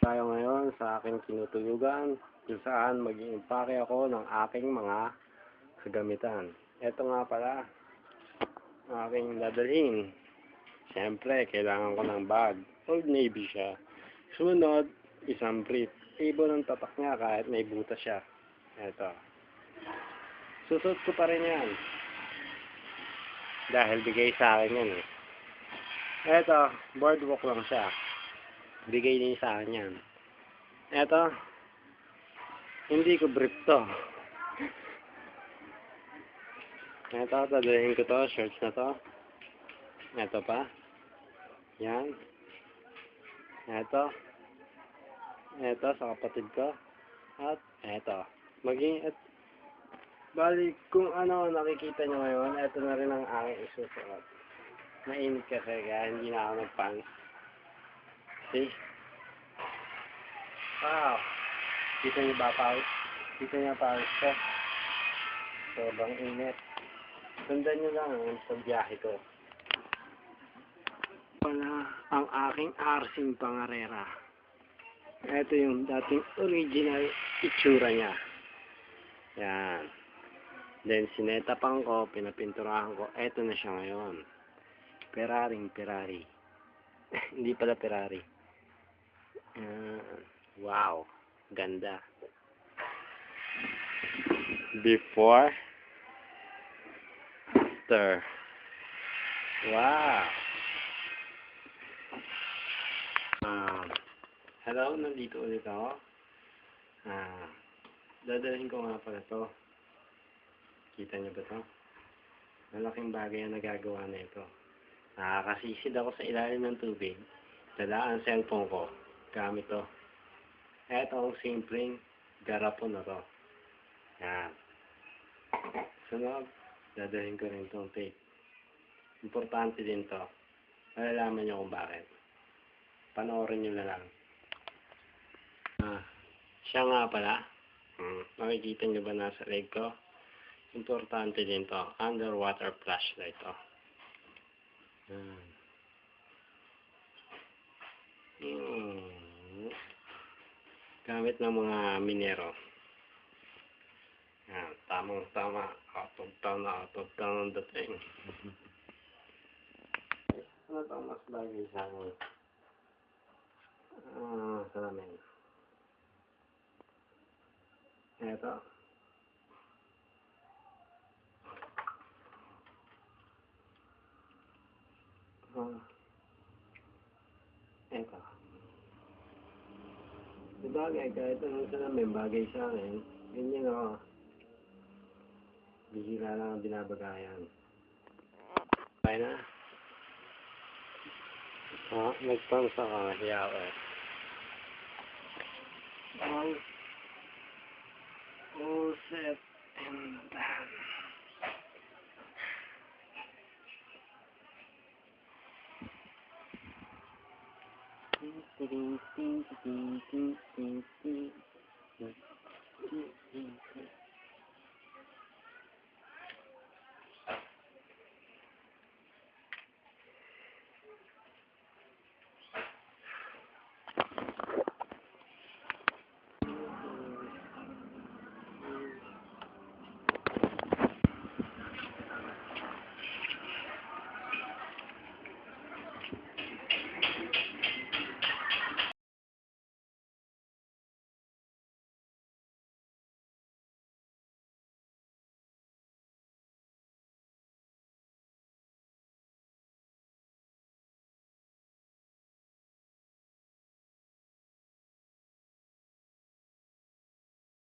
tayo ngayon sa aking tinutulugan kung saan mag impake ako ng aking mga kagamitan. Ito nga pala, ang aking dadalhin. Siyempre, kailangan ko ng bag. Old Navy siya. Sunod, isang brief. Ibo ng tatak niya kahit may butas siya. Ito. Susot ko pa rin yan. Dahil bigay sa akin yan eh. Ito, boardwalk lang siya. Bigay din sa akin yan. Ito, hindi ko brief to. Ito, dadalhin ko to, shorts na to. Ito pa. Yan. Ito. Ito sa kapatid ko. At ito. Maging, at, bali, kung ano nakikita nyo ngayon, ito na rin ang aking isusuot. Mainit kasi kaya hindi na ako nagpants. See? Wow. Kita niyo ba pawis? Kita niyo pawis ko? Sobrang init. Sundan niyo lang ang pagbiyahe ko. Pala ang aking arsing pangarera. Ito yung dating original itsura niya. Yan. Then sinetapang ko, pinapinturahan ko. Ito na siya ngayon. Ferrari, Ferrari. Hindi pala Ferrari. Ah, wow. Ganda. Before. After. Wow. Ah, hello, nandito ulit ako. Ah, dadalhin ko nga pala to. Kita niyo ba to? Malaking bagay ang nagagawa na ito. Nakakasisid ako sa ilalim ng tubig. Dala ang cellphone ko. Gamit to. Eto ang simpleng garapon na to. Yan. Sunod, dadalhin ko rin itong tape. Importante din to. Malalaman nyo kung bakit. Panoorin nyo na lang. Ah, siya nga pala. Hmm, makikita nyo ba nasa leg ko? Importante din to. Underwater flashlight to. Yan. Hmm. Gamit ng mga minero. Yan, tamang tama. Out of town na out of town ang dating. ano to mas bagay sa akin? Ah, salamin. Eto. Ah. Eto. Sabagay, kahit anong salamin, bagay sa akin. Ganyan ako. Bihira lang ang binabagayan. Kaya na. Ah, nagpansa ka, hiyaw eh. All, all set and done.